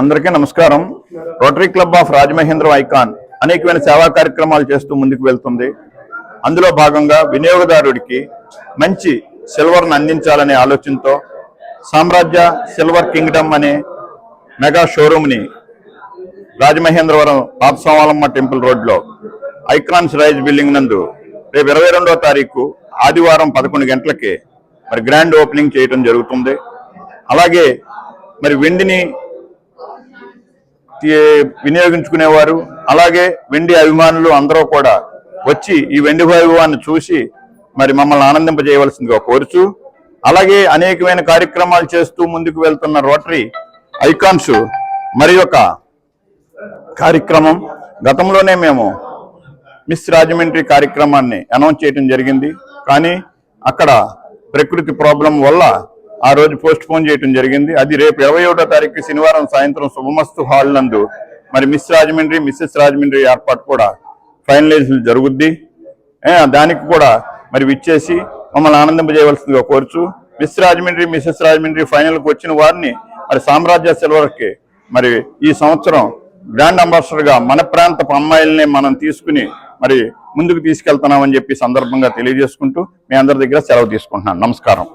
అందరికీ నమస్కారం. Rotary Club of Rajamahendram Icon అనేకమైన సేవా కార్యక్రమాలు చేస్తూ ముందుకు వెళ్తుంది. అందులో భాగంగా వినియోగదారుడికి మంచి సిల్వర్ను అందించాలనే ఆలోచనతో సామ్రాజ్య సిల్వర్ కింగ్డమ్ అనే మెగా షోరూమ్ని రాజమహేంద్రవరం పాపస్వామలమ్మ టెంపుల్ రోడ్లో ఐకాన్స్ రైజ్ బిల్డింగ్ నందు రేపు ఇరవై రెండవ తారీఖు ఆదివారం పదకొండు గంటలకి మరి గ్రాండ్ ఓపెనింగ్ చేయడం జరుగుతుంది. అలాగే మరి వెండిని వినియోగించుకునేవారు. అలాగే వెండి అభిమానులు అందరూ కూడా వచ్చి ఈ వెండి వైభవాన్ని చూసి మరి మమ్మల్ని ఆనందింపజేయవలసిందిగా కోరుచు అలాగే అనేకమైన కార్యక్రమాలు చేస్తూ ముందుకు వెళ్తున్న రోటరీ ఐకాన్స్ మరి ఒక కార్యక్రమం. గతంలోనే మేము మిస్ రాజమండ్రి కార్యక్రమాన్ని అనౌన్స్ చేయడం జరిగింది. కానీ అక్కడ ప్రకృతి ప్రాబ్లం వల్ల ఆ రోజు పోస్ట్ పోన్ చేయడం జరిగింది. అది రేపు ఇరవై ఒకటో తారీఖు శనివారం సాయంత్రం శుభమస్తు హాల్ నందు మరి మిస్ రాజమండ్రి మిస్సెస్ రాజమండ్రి ఏర్పాటు కూడా ఫైనలైజ్ జరుగుద్ది. దానికి కూడా మరి విచ్చేసి మమ్మల్ని ఆనందింపజేయవలసిందిగా కోరుచు మిస్ రాజమండ్రి మిస్సెస్ రాజమండ్రి ఫైనల్కి వచ్చిన వారిని మరి సామ్రాజ్య సిల్వర్కి మరి ఈ సంవత్సరం గ్రాండ్ అంబాసిడర్గా మన ప్రాంతపు అమ్మాయిల్ని మనం తీసుకుని మరి ముందుకు తీసుకెళ్తున్నామని చెప్పి సందర్భంగా తెలియజేసుకుంటూ మీ అందరి దగ్గర సెలవు తీసుకుంటున్నాను. నమస్కారం.